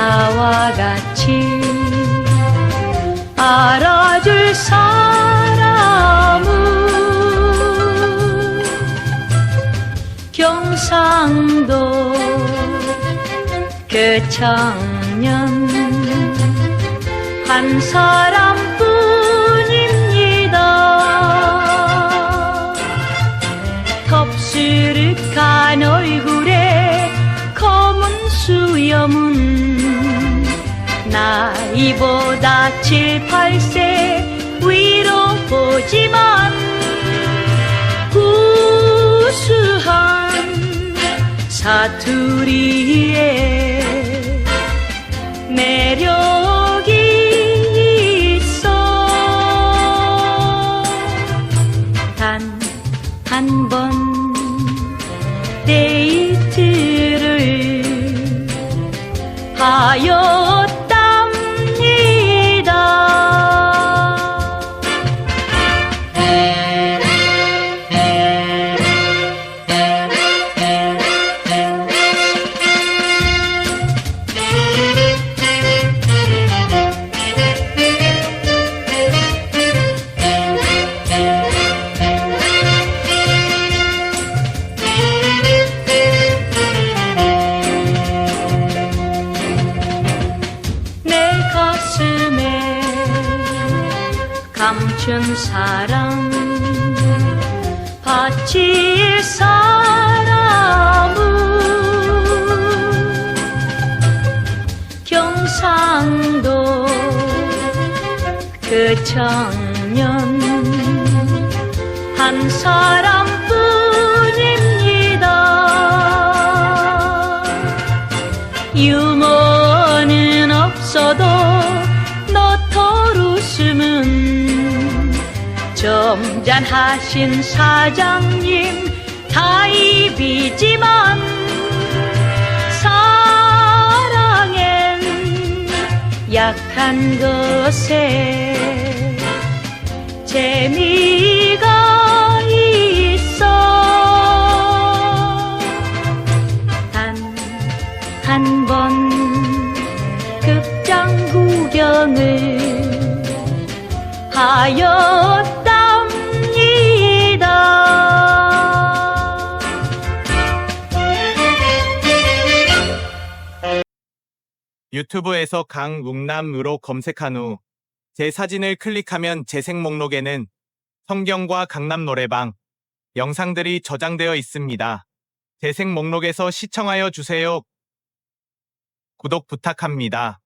나와 같이 알아줄 사람은 경상도 개창년 한 사람뿐입니다. 네, 덥수룩한 얼굴에 수염은 나이보다 7, 8세 위로 보지만 구수한 사투리에 매력이 있어. 단 한번 데이 하였 감춘 사랑 바칠 사람은 경상도 그 청년 한 사람뿐입니다. 유머는 없어도 너털 웃음은 점잖하신 사장님 타입이지만 사랑엔 약한 것에 재미가 있어. 단 한 번 극장 구경을 하였 유튜브에서 강웅남으로 검색한 후 제 사진을 클릭하면 재생 목록에는 성경과 강남 노래방 영상들이 저장되어 있습니다. 재생 목록에서 시청하여 주세요. 구독 부탁합니다.